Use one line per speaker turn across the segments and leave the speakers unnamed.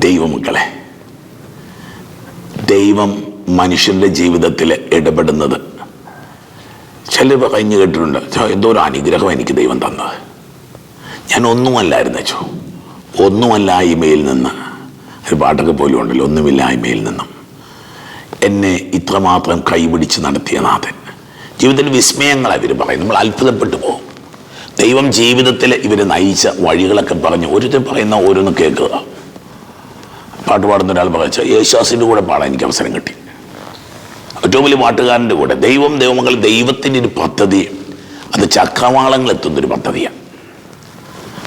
ദൈവമക്കളെ ദൈവം മനുഷ്യന്റെ ജീവിതത്തിൽ ഇടപെടുന്നത്. ചിലപ്പോൾ കഴിഞ്ഞ് കേട്ടിട്ടുണ്ട് "ഛോ, എന്തോ ഒരു അനുഗ്രഹം എനിക്ക് ദൈവം തന്നത്. ഞാൻ ഒന്നുമല്ലായിരുന്നു ചോ ഒന്നുമല്ലായ്മയിൽ നിന്ന്. ഒരു പാട്ടൊക്കെ പോലും ഉണ്ടല്ലോ ഒന്നുമില്ലായ്മയിൽ നിന്നും. എന്നെ ഇത്രമാത്രം കൈപിടിച്ച് നടത്തിയ നാഥൻ. ജീവിതത്തിൽ വിസ്മയങ്ങളാണ് ഇവർ പറയും നമ്മൾ അത്ഭുതപ്പെട്ടു പോകും. ദൈവം ജീവിതത്തിൽ ഇവർ നയിച്ച വഴികളൊക്കെ പറഞ്ഞ് ഓരോരുത്തർ പറയുന്ന ഓരോന്ന് കേൾക്കുക. പാട്ട് പാടുന്ന ഒരാൾ പറയിച്ച യേശുദാസിന്റെ കൂടെ പാടാൻ എനിക്ക് അവസരം കിട്ടി. ഏറ്റവും വലിയ പാട്ടുകാരന്റെ കൂടെ ദൈവം ദൈവങ്ങൾ ദൈവത്തിന്റെ ഒരു പദ്ധതി. അത് ചക്രവാളങ്ങൾ എത്തുന്നൊരു പദ്ധതിയാണ്.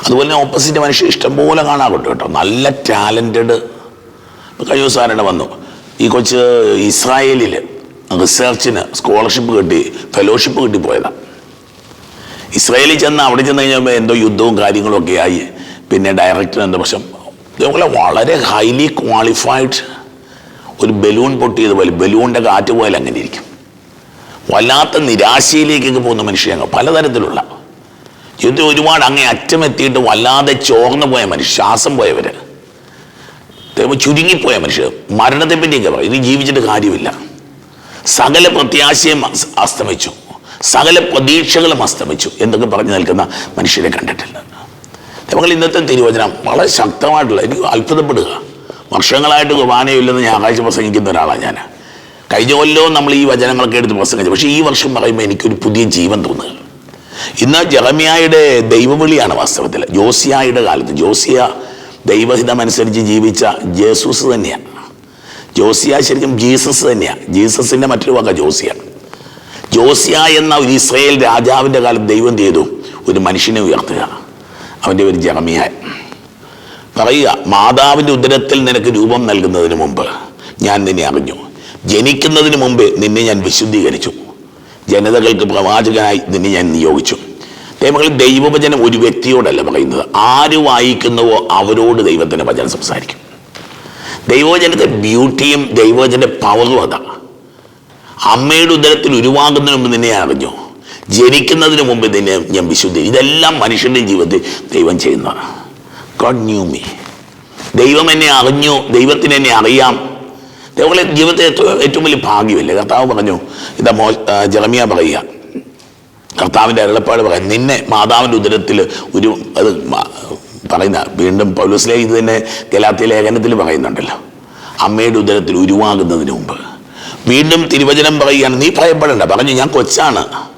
അതുപോലെ തന്നെ ഓപ്പോസിറ്റ് മനുഷ്യർ ഇഷ്ടംപോലെ കാണാറുണ്ട് കേട്ടോ. നല്ല ടാലന്റഡ് കഴിഞ്ഞ ദിവസം വന്നു? ഈ കൊച്ച് ഇസ്രായേലിൽ റിസർച്ചിന് സ്കോളർഷിപ്പ് കിട്ടി ഫെലോഷിപ്പ് കിട്ടി പോയതാണ് ഇസ്രായേലിൽ ചെന്ന് അവിടെ ചെന്ന് കഴിഞ്ഞപ്പോൾ എന്തോ യുദ്ധവും കാര്യങ്ങളും ഒക്കെ ആയി. പിന്നെ ഡയറക്ടർ എന്തോ പക്ഷെ ഇതേപോലെ വളരെ ഹൈലി ക്വാളിഫൈഡ് ഒരു ബലൂൺ പൊട്ടിയത് പോലെ ബലൂണിന്റെ കാറ്റ് പോയാൽ അങ്ങനെ ഇരിക്കും. വല്ലാത്ത നിരാശയിലേക്കൊക്കെ പോകുന്ന മനുഷ്യങ്ങൾ പലതരത്തിലുള്ള. ജീവിതത്തിൽ ഒരുപാട് അങ്ങേ അറ്റമെത്തിയിട്ട് വല്ലാതെ ചോർന്നു പോയ മനുഷ്യർ ശ്വാസം പോയവർ ചുരുങ്ങിപ്പോയ മനുഷ്യർ മരണത്തെ പറ്റിയൊക്കെ പറയും ഇനി ജീവിച്ചിട്ട് കാര്യമില്ല. സകല പ്രത്യാശയും അസ്- അസ്തമിച്ചു. സകല പ്രതീക്ഷകളും അസ്തമിച്ചു. എന്നൊക്കെ പറഞ്ഞു നിൽക്കുന്ന മനുഷ്യരെ കണ്ടിട്ടില്ല. നമ്മൾ ഇന്നത്തെ തിരുവചനം വളരെ ശക്തമായിട്ടുള്ള എനിക്ക് അത്ഭുതപ്പെടുക. വർഷങ്ങളായിട്ട് കുർബാനയില്ലെന്ന് ആകാശ പ്രസംഗിക്കുന്ന ഒരാളാണ് ഞാൻ. കഴിഞ്ഞ കൊല്ലവും നമ്മൾ ഈ വചനങ്ങളൊക്കെ എടുത്ത് പ്രസംഗിച്ചു. പക്ഷേ ഈ വർഷം പറയുമ്പോൾ എനിക്കൊരു പുതിയ ജീവൻ തോന്നുക ഇന്ന് ജഹമിയായുടെ ദൈവവിളിയാണ് വാസ്തവത്തിൽ. ജോസിയായുടെ കാലത്ത് ജോസിയ ദൈവഹിതമനുസരിച്ച് ജീവിച്ച ജേസൂസ് തന്നെയാണ്. ജോസിയ ശരിക്കും ജീസസ് തന്നെയാണ്. ജീസസിന്റെ മറ്റൊരു വക ജോസിയാണ് ജോസിയ എന്ന ഒരു ഇസ്രയേൽ രാജാവിന്റെ കാലത്ത് ദൈവം ചെയ്തു? ഒരു മനുഷ്യനെ ഉയർത്തുക അവന്റെ ഒരു ജെറമിയ. പറയുക മാതാവിന്റെ ഉദരത്തിൽ നിനക്ക് രൂപം നൽകുന്നതിന് മുമ്പ് ഞാൻ നിന്നെ അറിഞ്ഞു. ജനിക്കുന്നതിന് മുമ്പ് നിന്നെ ഞാൻ വിശുദ്ധീകരിച്ചു. ജനതകൾക്ക് പ്രവാചകനായി നിന്നെ ഞാൻ നിയോഗിച്ചു. ദൈവങ്ങൾ ദൈവവചനം ഒരു വ്യക്തിയോടല്ല പറയുന്നത്. ആര് വായിക്കുന്നുവോ അവരോട് ദൈവത്തിന്റെ വചനം സംസാരിക്കും. ദൈവവചനത്തെ ബ്യൂട്ടിയും ദൈവവചന്റെ പവറും അതാണ് അമ്മയുടെ ഉദരത്തിൽ ഉരുവാകുന്നതിന് മുമ്പ് നിന്നെ അറിഞ്ഞു. ജനിക്കുന്നതിന് മുമ്പ് തന്നെ ഞാൻ വിശുദ്ധി ഇതെല്ലാം മനുഷ്യന്റെ ജീവിതത്തിൽ ദൈവം ചെയ്യുന്നതാണ് ഗോഡ് ന്യൂ മീ ദൈവം എന്നെ അറിഞ്ഞു. ദൈവത്തിന് എന്നെ അറിയാം. ദൈവങ്ങളെ ജീവിതത്തെ ഏറ്റവും വലിയ ഭാഗ്യമല്ലേ? കർത്താവ് പറഞ്ഞു ഇതാ മോ ജറമിയ പറയുക. കർത്താവിന്റെ അരുളപ്പാട് പറയാം നിന്നെ മാതാവിന്റെ ഉദരത്തിൽ ഒരു അത് പറയുന്ന വീണ്ടും പൗലോസിലെ ഇത് തന്നെ ഗലാത്തി ലേഖനത്തിൽ പറയുന്നുണ്ടല്ലോ. അമ്മയുടെ ഉദരത്തിൽ ഉരുവാകുന്നതിന് മുമ്പ്. വീണ്ടും തിരുവചനം പറയുകയാണ് നീ ഭയപ്പെടേണ്ട. പറഞ്ഞു ഞാൻ കൊച്ചാണ്.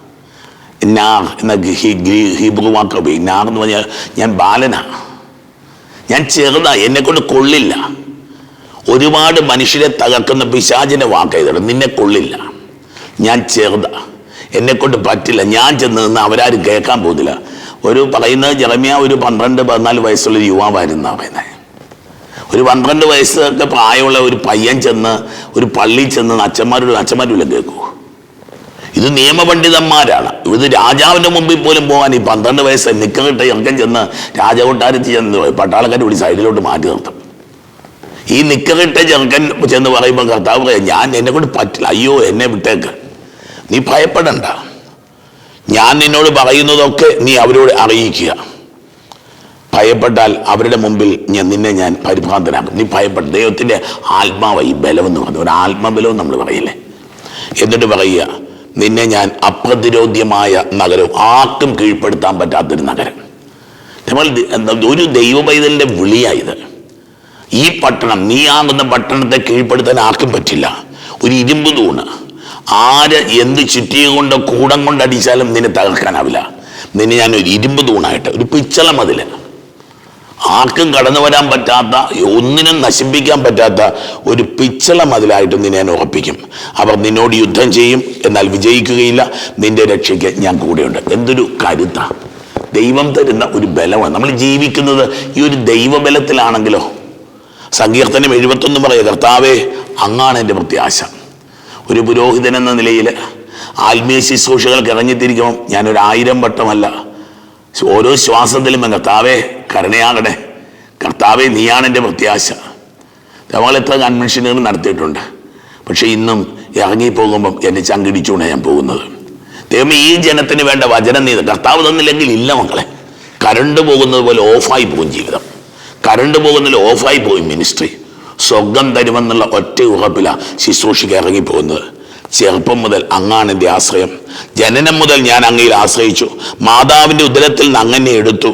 നാർ എന്ന ഹീബ്രു വാക്ക് ഉപയോഗിക്കും. നാർ എന്ന് പറഞ്ഞാൽ ഞാൻ ബാലനാണ്. ഞാൻ ചെറുതാ എന്നെ കൊണ്ട് കൊള്ളില്ല. ഒരുപാട് മനുഷ്യരെ തകർക്കുന്ന പിശാചിന്റെ വാക്ക് നിന്നെ കൊള്ളില്ല. ഞാൻ ചെറുതാ എന്നെ കൊണ്ട് പറ്റില്ല. ഞാൻ ചെന്ന് നിന്ന് അവരാരും കേൾക്കാൻ പോകുന്നില്ല. ഒരു പറയുന്നത് ജെറമിയ ഒരു പന്ത്രണ്ട് പതിനാല് വയസ്സുള്ള ഒരു യുവാവായിരുന്നു പറയുന്നത് ഒരു പന്ത്രണ്ട് വയസ്സൊക്കെ പ്രായമുള്ള ഒരു പയ്യൻ ചെന്ന് ഒരു പള്ളിയിൽ ചെന്ന് അച്ഛന്മാരോട് അച്ഛന്മാരും കേൾക്കൂ ഇത് നിയമപണ്ഡിതന്മാരാണ്. ഇത് രാജാവിന്റെ മുമ്പിൽ പോലും പോകാൻ ഈ പന്ത്രണ്ട് വയസ്സ് നിക്കറിട്ട് ഇറക്കം ചെന്ന് രാജകൊട്ടാരത്തിൽ ചെന്ന് പട്ടാളക്കാർ വിളി സൈഡിലോട്ട് മാറ്റി നിർത്തും. ഈ നിക്കറിട്ട ചെറുക്കൻ ചെന്ന് പറയുമ്പോൾ കർത്താവ് പറയാം ഞാൻ എന്നെ കൊണ്ട് പറ്റില്ല. അയ്യോ എന്നെ വിട്ടേക്ക്. നീ ഭയപ്പെടണ്ട. ഞാൻ നിന്നോട് പറയുന്നതൊക്കെ നീ അവരോട് അറിയിക്കുക. ഭയപ്പെട്ടാൽ അവരുടെ മുമ്പിൽ ഞാൻ നിന്നെ ഞാൻ പരിഭ്രാന്തനാക്കും. നീ ഭയപ്പെട്ട ദൈവത്തിന്റെ ആത്മാവായി ഈ ബലം എന്ന് പറഞ്ഞു. ഒരു ആത്മബലവും നമ്മൾ പറയില്ലേ? എന്നിട്ട് പറയുക നിന്നെ ഞാൻ അപ്രതിരോധ്യമായ നഗരവും ആർക്കും കീഴ്പ്പെടുത്താൻ പറ്റാത്തൊരു നഗരം. നമ്മൾ ഒരു ദൈവ പൈതലിന്റെ വിളിയായത് ഈ പട്ടണം നീ ആകുന്ന പട്ടണത്തെ കീഴ്പ്പെടുത്താൻ ആർക്കും പറ്റില്ല. ഒരു ഇരുമ്പ് തൂണ്. ആര് എന്ത് ചുറ്റിയ കൊണ്ടോ കൂടം കൊണ്ടടിച്ചാലും നിന്നെ തകർക്കാനാവില്ല. നിന്നെ ഞാൻ ഒരു ഇരുമ്പ് തൂണായിട്ട് ഒരു പിച്ചള മതിൽ ആർക്കും കടന്നു വരാൻ പറ്റാത്ത ഒന്നിനും നശിപ്പിക്കാൻ പറ്റാത്ത ഒരു പിച്ചള മതിലായിട്ട് നിന്നെ ഞാൻ ഉറപ്പിക്കും. അവർ നിന്നോട് യുദ്ധം ചെയ്യും എന്നാൽ വിജയിക്കുകയില്ല. നിന്റെ രക്ഷയ്ക്ക് ഞാൻ കൂടെയുണ്ട്. എന്തൊരു കരുത്ത. ദൈവം തരുന്ന ഒരു ബലമാണ്. നമ്മൾ ജീവിക്കുന്നത് ഈ ഒരു ദൈവബലത്തിലാണെങ്കിലോ? സങ്കീർത്തനം എഴുപത്തൊന്ന് പറയുക കർത്താവേ അങ്ങാണ് എന്റെ പ്രത്യാശ. ഒരു പുരോഹിതൻ എന്ന നിലയിൽ ആത്മീയ ശുശ്രൂഷകൾക്ക് ഇറങ്ങിത്തിരിക്കുമ്പം ഞാനൊരു ആയിരം വട്ടമല്ല ഓരോ ശ്വാസത്തിലും കർത്താവേ കരുണയാകണേ. കർത്താവെ നീയാണ് എന്റെ പ്രത്യാശ. നമ്മൾ കൺവെൻഷനുകൾ നടത്തിയിട്ടുണ്ട്. പക്ഷെ ഇന്നും ഇറങ്ങിപ്പോകുമ്പം എന്നെ ചങ്കിടിച്ചുകൊണ്ടാണ് ഞാൻ പോകുന്നത്. ദൈവം ഈ ജനത്തിന് വേണ്ട വചനം നീ കർത്താവ് തന്നില്ലെങ്കിൽ ഇല്ല മക്കളെ. കരണ്ട് പോകുന്നത് പോലെ ഓഫായി പോകും ജീവിതം. കരണ്ട് പോകുന്നതിൽ ഓഫായി പോയി മിനിസ്ട്രി സ്വർഗം തരുമെന്നുള്ള ഒറ്റ ഉറപ്പില ശുശ്രൂഷയ്ക്ക് ഇറങ്ങിപ്പോകുന്നത്. ചെറുപ്പം മുതൽ അങ്ങാണ് എന്റെ ആശ്രയം. ജനനം മുതൽ ഞാൻ അങ്ങയിൽ ആശ്രയിച്ചു. മാതാവിന്റെ ഉദരത്തിൽ നിന്ന് അങ്ങനെ എടുത്തു.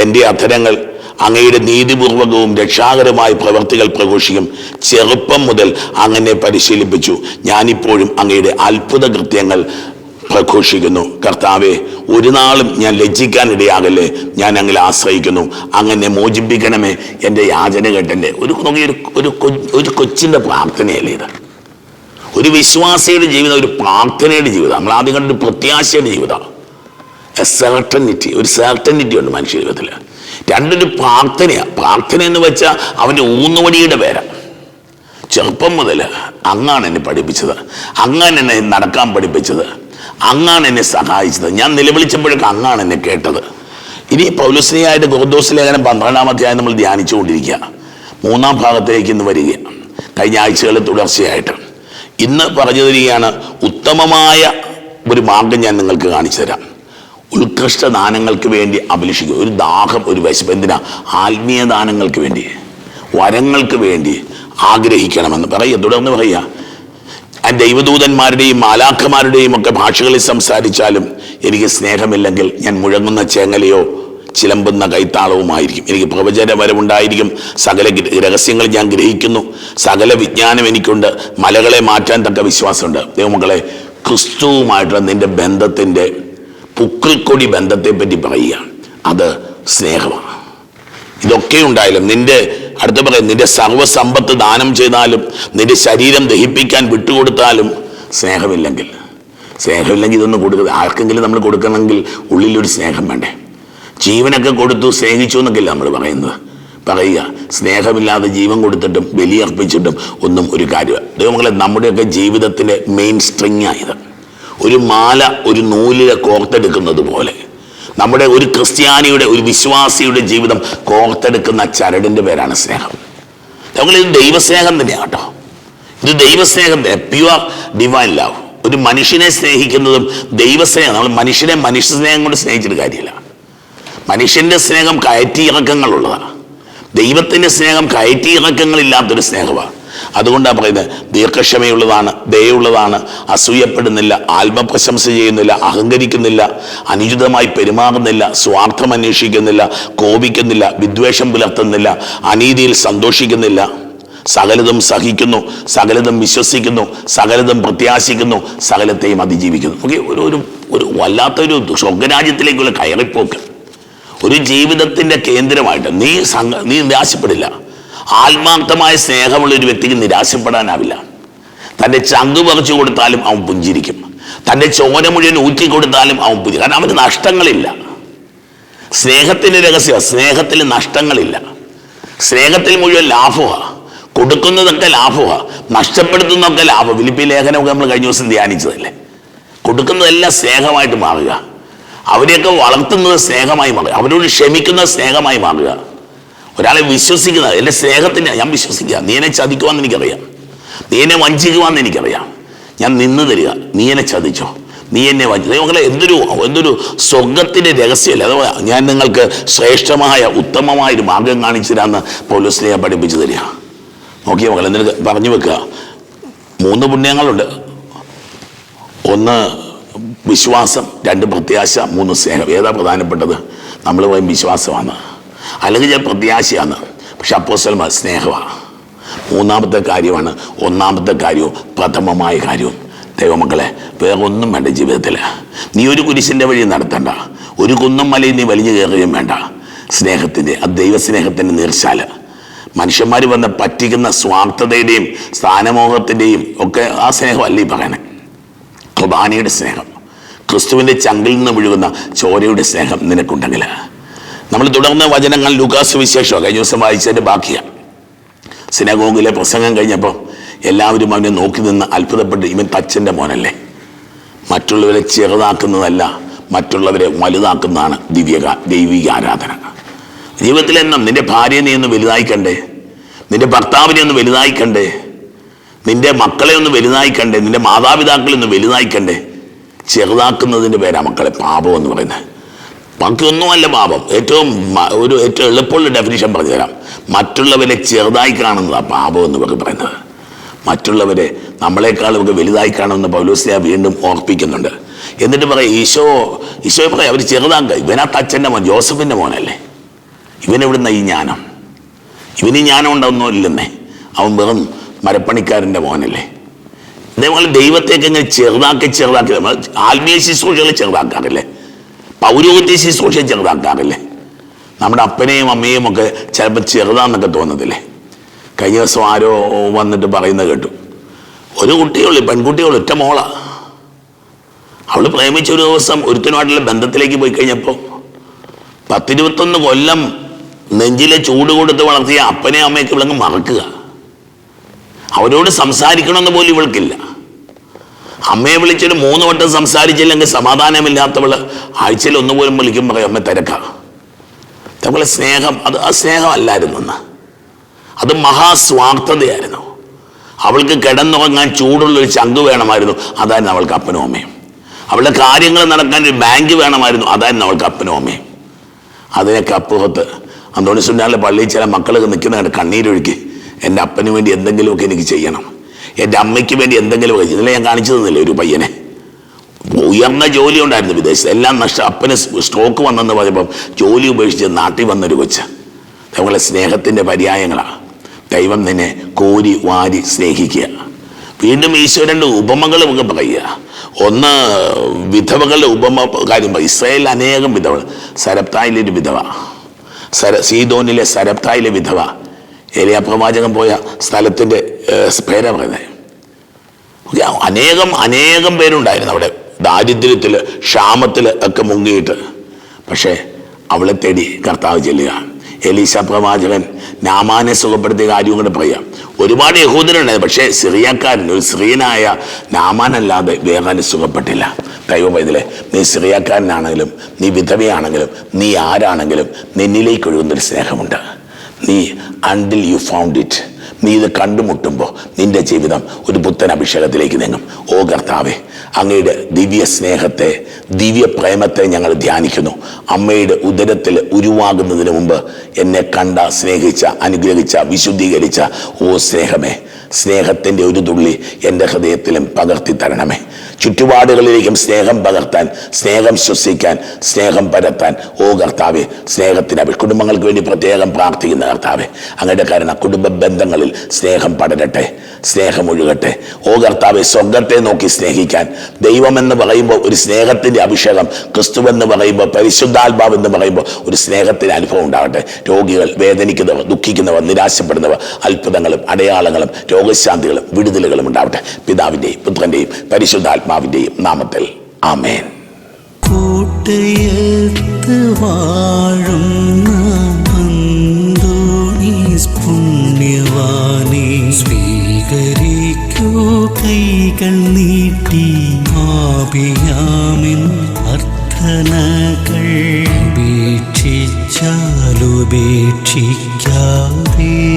എന്റെ അധരങ്ങൾ അങ്ങയുടെ നീതിപൂർവകവും രക്ഷാകരമായ പ്രവർത്തികൾ പ്രഘോഷിക്കും. ചെറുപ്പം മുതൽ അങ്ങനെ പരിശീലിപ്പിച്ചു. ഞാനിപ്പോഴും അങ്ങയുടെ അത്ഭുത കൃത്യങ്ങൾ പ്രഘോഷിക്കുന്നു. കർത്താവെ ഒരു നാളും ഞാൻ ലജ്ജിക്കാനിടയാകല്ലേ? ഞാൻ അങ്ങനെ ആശ്രയിക്കുന്നു. അങ്ങനെ മോചിപ്പിക്കണമേ എന്റെ യാചന കേട്ടന്റെ. ഒരു ഒരു ഒരു കൊച്ചിന്റെ പ്രാർത്ഥനയല്ലേ ഇത്? ഒരു വിശ്വാസിയുടെ ജീവിതം ഒരു പ്രാർത്ഥനയുടെ ജീവിതം. നമ്മൾ ആദ്യം കണ്ടൊരു പ്രത്യാശയുടെ ജീവിതമാണ്. സെർട്ടനിറ്റി ഒരു സെർട്ടനിറ്റി ഉണ്ട് മനുഷ്യ ജീവിതത്തിൽ രണ്ടൊരു പ്രാർത്ഥനയാണ് പ്രാർത്ഥന എന്ന് വെച്ചാൽ അവന്റെ ഊന്നുവടിയുടെ പേരാണ് ചെറുപ്പം മുതൽ അങ്ങാണ് എന്നെ പഠിപ്പിച്ചത്. അങ്ങാണ് എന്നെ നടക്കാൻ പഠിപ്പിച്ചത്. അങ്ങാണ് എന്നെ സഹായിച്ചത്. ഞാൻ നിലവിളിച്ചപ്പോഴൊക്കെ അങ്ങാണ് എന്നെ കേട്ടത്. ഇനി പൗലുസ്ലിയായിട്ട് ഗോദോസ് ലേഖനം പന്ത്രണ്ടാം അധ്യായം നമ്മൾ ധ്യാനിച്ചുകൊണ്ടിരിക്കുക മൂന്നാം ഭാഗത്തേക്ക് ഇന്ന് വരികയാണ്. കഴിഞ്ഞ ആഴ്ചകളിൽ തുടർച്ചയായിട്ട്. ഇന്ന് പറഞ്ഞു തരികയാണ് ഉത്തമമായ ഒരു മാർഗം ഞാൻ നിങ്ങൾക്ക് കാണിച്ചു തരാം. ഉത്കൃഷ്ട ദാനങ്ങൾക്ക് വേണ്ടി അഭിലഷിക്കുക. ഒരു ദാഹം ഒരു വിശപ്പ്. എന്തിനാ? ആത്മീയ ദാനങ്ങൾക്ക് വേണ്ടി. വരങ്ങൾക്ക് വേണ്ടി ആഗ്രഹിക്കണമെന്ന് പറയുക. തുടർന്ന് പറയുക. ആ ദൈവദൂതന്മാരുടെയും മാലാഖമാരുടെയും ഒക്കെ ഭാഷകളിൽ സംസാരിച്ചാലും എനിക്ക് സ്നേഹമില്ലെങ്കിൽ ഞാൻ മുഴങ്ങുന്ന ചേങ്ങലയോ ചിലമ്പുന്ന കൈത്താളവുമായിരിക്കും. എനിക്ക് പ്രവചന വരവുണ്ടായിരിക്കും. സകല രഹസ്യങ്ങൾ ഞാൻ ഗ്രഹിക്കുന്നു. സകല വിജ്ഞാനം എനിക്കുണ്ട്. മലകളെ മാറ്റാൻ തക്ക വിശ്വാസമുണ്ട്. ദൈവമക്കളെ ക്രിസ്തുവുമായിട്ടുള്ള നിന്റെ ബന്ധത്തിന്റെ പുക്കിൾക്കൊടി ബന്ധത്തെ പറ്റി പറയുക അത് സ്നേഹമാണ്. ഇതൊക്കെ ഉണ്ടായാലും നിന്റെ അടുത്ത പറയാം നിന്റെ സർവസമ്പത്ത് ദാനം ചെയ്താലും നിന്റെ ശരീരം ദഹിപ്പിക്കാൻ വിട്ടുകൊടുത്താലും സ്നേഹമില്ലെങ്കിൽ. സ്നേഹമില്ലെങ്കിൽ ഇതൊന്നും കൊടുക്കുക ആർക്കെങ്കിലും നമ്മൾ കൊടുക്കണമെങ്കിൽ ഉള്ളിലൊരു സ്നേഹം വേണ്ടേ? ജീവനൊക്കെ കൊടുത്തു സ്നേഹിച്ചു എന്നൊക്കെയല്ല നമ്മൾ പറയുന്നത്. പറയുക സ്നേഹമില്ലാതെ ജീവൻ കൊടുത്തിട്ടും ബലിയർപ്പിച്ചിട്ടും ഒന്നും ഒരു കാര്യമാണ് ദൈവങ്ങളെ നമ്മുടെയൊക്കെ ജീവിതത്തിന്റെ മെയിൻ സ്ട്രിങ് ആയത് ഒരു മാല ഒരു നൂലിലെ കോർത്തെടുക്കുന്നത് പോലെ. നമ്മുടെ ഒരു ക്രിസ്ത്യാനിയുടെ ഒരു വിശ്വാസിയുടെ ജീവിതം കോർത്തെടുക്കുന്ന ചരടിന്റെ പേരാണ് സ്നേഹം. ഞങ്ങൾ ഇത് ദൈവസ്നേഹം തന്നെയാണ് കേട്ടോ. ഇത് ദൈവസ്നേഹം പ്യുവർ ഡിവൈൻ ലവ് ഒരു മനുഷ്യനെ സ്നേഹിക്കുന്നതും ദൈവസ്നേഹം നമ്മൾ മനുഷ്യനെ മനുഷ്യ സ്നേഹം കൊണ്ട് സ്നേഹിച്ചിട്ട് കാര്യമില്ല. മനുഷ്യന്റെ സ്നേഹം കയറ്റി ഇറക്കങ്ങളുള്ളതാണ്. ദൈവത്തിന്റെ സ്നേഹം കയറ്റി ഇറക്കങ്ങളില്ലാത്തൊരു സ്നേഹമാണ്. അതുകൊണ്ടാണ് പറയുന്നത് ദീർഘക്ഷമയുള്ളതാണ് ദയുള്ളതാണ് അസൂയപ്പെടുന്നില്ല ആത്മപ്രശംസ ചെയ്യുന്നില്ല അഹങ്കരിക്കുന്നില്ല അനുചിതമായി പെരുമാറുന്നില്ല സ്വാർത്ഥം അന്വേഷിക്കുന്നില്ല കോപിക്കുന്നില്ല വിദ്വേഷം പുലർത്തുന്നില്ല അനീതിയിൽ സന്തോഷിക്കുന്നില്ല. സകലതും സഹിക്കുന്നു സകലതും വിശ്വസിക്കുന്നു സകലതും പ്രത്യാശിക്കുന്നു സകലത്തെയും അതിജീവിക്കുന്നു. ഓക്കെ ഒരു ഒരു വല്ലാത്തൊരു സ്വർഗരാജ്യത്തിലേക്കുള്ള കയറിപ്പോക്ക്. ഒരു ജീവിതത്തിന്റെ കേന്ദ്രമായിട്ട് നീ സംഘ നീ നിരാശപ്പെടില്ല. ആത്മാർത്ഥമായ സ്നേഹമുള്ള ഒരു വ്യക്തിക്ക് നിരാശപ്പെടാനാവില്ല. തന്റെ ചങ്ക് പറിച്ചു കൊടുത്താലും അവൻ പുഞ്ചിരിക്കും. തന്റെ ചോര മുഴുവൻ ഊറ്റി കൊടുത്താലും അവൻ പുഞ്ചിരിക്കും. കാരണം അവന് നഷ്ടങ്ങളില്ല. സ്നേഹത്തിന്റെ രഹസ്യം സ്നേഹത്തിൽ നഷ്ടങ്ങളില്ല. സ്നേഹത്തിൽ മുഴുവൻ ലാഭമാണ് കൊടുക്കുന്നതൊക്കെ ലാഭമാണ് നഷ്ടപ്പെടുത്തുന്നതൊക്കെ ലാഭം ഫിലിപ്പി ലേഖനമൊക്കെ നമ്മൾ കഴിഞ്ഞ ദിവസം ധ്യാനിച്ചതല്ലേ? കൊടുക്കുന്നതെല്ലാം സ്നേഹമായിട്ട് മാറുക. അവരെയൊക്കെ വളർത്തുന്നത് സ്നേഹമായി മാറുക. അവരോട് ക്ഷമിക്കുന്ന സ്നേഹമായി മാറുക. ഒരാളെ വിശ്വസിക്കുന്നത് എന്റെ സ്നേഹത്തിന് ഞാൻ വിശ്വസിക്കുക. നീ എന്നെ ചതിക്കുവാന്ന് എനിക്കറിയാം. നീ എന്നെ വഞ്ചിക്കുവാന്ന് എനിക്കറിയാം. ഞാൻ നിന്ന് തരിക. നീ എന്നെ ചതിച്ചോ. നീ എന്നെ വഞ്ചി മക്കളെ എന്തൊരു എന്തൊരു സ്വർഗത്തിന്റെ രഹസ്യമല്ല? അഥവാ ഞാൻ നിങ്ങൾക്ക് ശ്രേഷ്ഠമായ ഉത്തമമായ ഒരു മാർഗം കാണിച്ചു തരാമെന്ന് പൗലോസ്ലിയ പഠിപ്പിച്ചു തരിക. നോക്കിയ മക്കളെ എന്നിട്ട് പറഞ്ഞു വെക്കുക. മൂന്ന് പുണ്യങ്ങളുണ്ട്. ഒന്ന് വിശ്വാസം രണ്ട് പ്രത്യാശ മൂന്ന് സ്നേഹം. ഏതാ പ്രധാനപ്പെട്ടത്? നമ്മൾ പറയും വിശ്വാസമാണ്. അല്ലെങ്കിൽ ഞാൻ പ്രത്യാശയാണ്. പക്ഷെ അപ്പോസ്റ്റൽമാർ സ്നേഹമാണ്. മൂന്നാമത്തെ കാര്യമാണ് ഒന്നാമത്തെ കാര്യവും പ്രഥമമായ കാര്യവും. ദൈവമക്കളെ വേറെ ഒന്നും വേണ്ട ജീവിതത്തിൽ നീ ഒരു കുരിശിന്റെ വഴി നടത്തണ്ട. ഒരു കുന്നും മലയിൽ നീ വലിഞ്ഞു കയറുകയും വേണ്ട. സ്നേഹത്തിന്റെ ആ ദൈവസ്നേഹത്തിന്റെ നീർച്ചാൽ മനുഷ്യന്മാർ വന്ന് പറ്റിക്കുന്ന സ്വാർത്ഥതയുടെയും സ്ഥാനമോഹത്തിന്റെയും ഒക്കെ ആ സ്നേഹമല്ല ഈ പറയണേ? കുർബാനയുടെ സ്നേഹം. ക്രിസ്തുവിന്റെ ചങ്കിൽ നിന്ന് വിഴുകുന്ന ചോരയുടെ സ്നേഹം നിനക്കുണ്ടെങ്കിൽ. നമ്മൾ തുടർന്ന് വചനങ്ങൾ ലൂക്കാസ് വിശേഷം. കഴിഞ്ഞ ദിവസം വായിച്ചതിന്റെ ബാക്കിയാണ് സിനഗോഗിലെ പ്രസംഗം കഴിഞ്ഞപ്പോൾ എല്ലാവരും അവനെ നോക്കി നിന്ന് അത്ഭുതപ്പെട്ട് ഇവൻ തച്ചന്റെ മോനല്ലേ. മറ്റുള്ളവരെ ചെറുതാക്കുന്നതല്ല മറ്റുള്ളവരെ വലുതാക്കുന്നതാണ് ദിവ്യ ദൈവിക ആരാധന. ജീവിതത്തിൽ എന്നും നിന്റെ ഭാര്യയെ നീ ഒന്ന് വലുതായി കണ്ടേ നിന്റെ ഭർത്താവിനെ ഒന്ന് വലുതായി കണ്ടേ നിന്റെ മക്കളെ ഒന്ന് വലുതായി കണ്ടേ നിന്റെ മാതാപിതാക്കളെ ഒന്ന് വലുതായി കണ്ടേ ചെറുതാക്കുന്നതിന്റെ പേരാണ് മക്കളെ പാപം എന്ന് പറയുന്നത്. ബാക്കിയൊന്നുമല്ല പാപം. ഏറ്റവും ഒരു ഏറ്റവും എളുപ്പമുള്ള ഡെഫിനിഷൻ പറഞ്ഞു തരാം മറ്റുള്ളവരെ ചെറുതായി കാണുന്നതാണ് പാപം എന്ന് പറയുന്നത്. മറ്റുള്ളവരെ നമ്മളെക്കാളും ഒക്കെ വലുതായി കാണുമെന്ന് പൗലോസിയ വീണ്ടും ഓർപ്പിക്കുന്നുണ്ട്. എന്നിട്ട് പറയാം ഈശോ ഈശോയെ പറയാം അവർ ചെറുതാക്കുക ഇവനാ തച്ചന്റെ മോൻ ജോസഫിന്റെ മോനല്ലേ? ഇവനെവിടുന്ന ഈ ജ്ഞാനം? ഇവന് ജ്ഞാനം ഉണ്ടാവുന്നില്ലെന്നേ അവൻ വെറും മരപ്പണിക്കാരന്റെ മോനല്ലേ? ഇതേപോലെ ദൈവത്തേക്ക് ഇങ്ങനെ ചെറുതാക്കി ചെറുതാക്കി നമ്മൾ ആത്മീയ ശുശ്രൂഷകളെ ചെറുതാക്കാറില്ലേ? പൗരോഹിത്യ ശുശ്രൂഷയെ ചെറുതാക്കാറില്ലേ? നമ്മുടെ അപ്പനെയും അമ്മയും ഒക്കെ ചിലപ്പോൾ ചെറുതാന്നൊക്കെ തോന്നത്തില്ലേ? കഴിഞ്ഞ ദിവസം ആരോ വന്നിട്ട് പറയുന്നത് കേട്ടു. ഒരു കുട്ടിയുള്ളൂ പെൺകുട്ടിയുള്ളു ഒറ്റ മോള. അവൾ പ്രേമിച്ച ഒരു ദിവസം ഒരുത്തനുമായിട്ടുള്ള ബന്ധത്തിലേക്ക് പോയി കഴിഞ്ഞപ്പോൾ പത്തിരുപത്തൊന്ന് കൊല്ലം നെഞ്ചിലെ ചൂട് കൊടുത്ത് വളർത്തിയ അപ്പനെയും അമ്മയൊക്കെ ഇവളങ്ങ് മറക്കുക. അവരോട് സംസാരിക്കണമെന്ന് പോലും ഇവൾക്കില്ല. അമ്മയെ വിളിച്ചിട്ട് മൂന്ന് വട്ടം സംസാരിച്ചില്ലെങ്കിൽ സമാധാനമില്ലാത്തവൾ ആഴ്ചയിൽ ഒന്നുപോലും വിളിക്കും പറയും അമ്മ തിരക്കാം. അതുപോലെ സ്നേഹം അത് ആ സ്നേഹമല്ലായിരുന്നു അന്ന്. അത് മഹാസ്വാർത്ഥതയായിരുന്നു. അവൾക്ക് കിടന്നുറങ്ങാൻ ചൂടുള്ള ഒരു ചങ്ക് വേണമായിരുന്നു അതായിരുന്നു അവൾക്ക് അപ്പനും അമ്മയും. അവളുടെ കാര്യങ്ങൾ നടക്കാൻ ഒരു ബാങ്ക് വേണമായിരുന്നു അതായിരുന്നു അവൾക്ക് അപ്പനും അമ്മയും. അതിനൊക്കെ അപ്പുറത്ത് അന്തോണി സുന്നാളിലെ പള്ളിയിൽ ചില മക്കളൊക്കെ നിൽക്കുന്നതാണ് കണ്ണീരൊഴുക്കി എന്റെ അപ്പന് വേണ്ടി എന്തെങ്കിലുമൊക്കെ എനിക്ക് ചെയ്യണം. എന്റെ അമ്മയ്ക്ക് വേണ്ടി എന്തെങ്കിലുമൊക്കെ ഇതിലെ ഞാൻ കാണിച്ചു തന്നില്ലേ ഒരു പയ്യനെ? ഉയർന്ന ജോലി ഉണ്ടായിരുന്നു വിദേശത്ത്. എല്ലാം നഷ്ട. അപ്പന് സ്ട്രോക്ക് വന്നെന്ന് പറഞ്ഞപ്പം ജോലി ഉപേക്ഷിച്ച് നാട്ടിൽ വന്നൊരു കൊച്ച്. അതേപോലെ സ്നേഹത്തിന്റെ പര്യായങ്ങളാണ് ദൈവം നിന്നെ കോരി വാരി സ്നേഹിക്കുക. വീണ്ടും ഈശ്വരന്റെ ഉപമകൾ നമുക്ക് പറയുക. ഒന്ന് വിധവകളുടെ ഉപമ കാര്യം പറയും ഇസ്രായേലിൽ അനേകം വിധവകൾ. സരപ്തായിലൊരു വിധവ. സര സീതോനിലെ സരപ്തായിലെ വിധവ. ഏലിയ പ്രവാചകൻ പോയ സ്ഥലത്തിന്റെ പേരാ പറയുന്നത് അനേകം അനേകം പേരുണ്ടായിരുന്നു അവിടെ. ദാരിദ്ര്യത്തിൽ ക്ഷാമത്തിൽ ഒക്കെ മുങ്ങിയിട്ട്. പക്ഷേ അവളെ തേടി കർത്താവ് ചെല്ലുക. എലീശ പ്രവാചകൻ നാമാനെ സുഖപ്പെടുത്തിയ കാര്യവും കൂടെ പറയാം. ഒരുപാട് യഹൂദനുണ്ടായിരുന്നു പക്ഷേ സിറിയക്കാരൻ ഒരു സ്ത്രീനായ നാമാനല്ലാതെ വേറെ സുഖപ്പെട്ടില്ല. ദൈവം നീ സിറിയക്കാരനാണെങ്കിലും നീ വിധവയാണെങ്കിലും നീ ആരാണെങ്കിലും നിന്നിലേക്ക് ഒഴുകുന്നൊരു സ്നേഹമുണ്ട്. നീ അണ്ടിൽ യു ഫൗണ്ട് ഇറ്റ് നീ ഇത് കണ്ടുമുട്ടുമ്പോൾ നിന്റെ ജീവിതം ഒരു പുത്തൻ അഭിഷേകത്തിലേക്ക് നീങ്ങും. ഓ കർത്താവെ അങ്ങയുടെ ദിവ്യ സ്നേഹത്തെ ദിവ്യ പ്രേമത്തെ ഞങ്ങൾ ധ്യാനിക്കുന്നു. അമ്മയുടെ ഉദരത്തിൽ ഉരുവാകുന്നതിന് മുമ്പ് എന്നെ കണ്ട സ്നേഹിച്ച അനുഗ്രഹിച്ച വിശുദ്ധീകരിച്ച ഓ സ്നേഹമേ സ്നേഹത്തിന്റെ ഒരു തുള്ളി എന്റെ ഹൃദയത്തിലും പകർത്തി തരണമേ. ചുറ്റുപാടുകളിലേക്കും സ്നേഹം പകർത്താൻ സ്നേഹം ശ്വസിക്കാൻ സ്നേഹം പരത്താൻ. ഓ കർത്താവെ സ്നേഹത്തിന് അവർ കുടുംബങ്ങൾക്ക് വേണ്ടി പ്രത്യേകം പ്രാർത്ഥിക്കുന്ന കർത്താവെ അങ്ങയുടെ കാരണം കുടുംബ ബന്ധങ്ങളിൽ സ്നേഹം പടരട്ടെ സ്നേഹം ഒഴുകട്ടെ. ഓ കർത്താവെ സ്വർഗത്തെ നോക്കി സ്നേഹിക്കാൻ. ദൈവമെന്ന് പറയുമ്പോൾ ഒരു സ്നേഹത്തിന്റെ അഭിഷേകം ക്രിസ്തുവെന്ന് പറയുമ്പോൾ പരിശുദ്ധാത്മാവ് എന്ന് പറയുമ്പോൾ ഒരു സ്നേഹത്തിന് അനുഭവം ഉണ്ടാകട്ടെ രോഗികൾ വേദനിക്കുന്നവർ ദുഃഖിക്കുന്നവർ നിരാശപ്പെടുന്നവർ അത്ഭുതങ്ങളും അടയാളങ്ങളും രോഗശാന്തികളും വിടുതലുകളും ഉണ്ടാവട്ടെ. പിതാവിന്റെയും പുത്രന്റെയും പരിശുദ്ധാത്മാവിന്റെയും നാമത്തിൽ. ആമേൻ.
കൂട്ടയത്ത് വാഴുന്ന പുണ്യവാനെ സ്വീകരിക്കൂ കൈകൾ നീട്ടി ആപിയാമിൻ അർത്ഥനകൾ ഉപേക്ഷിച്ചാലുപേക്ഷിക്കാതെ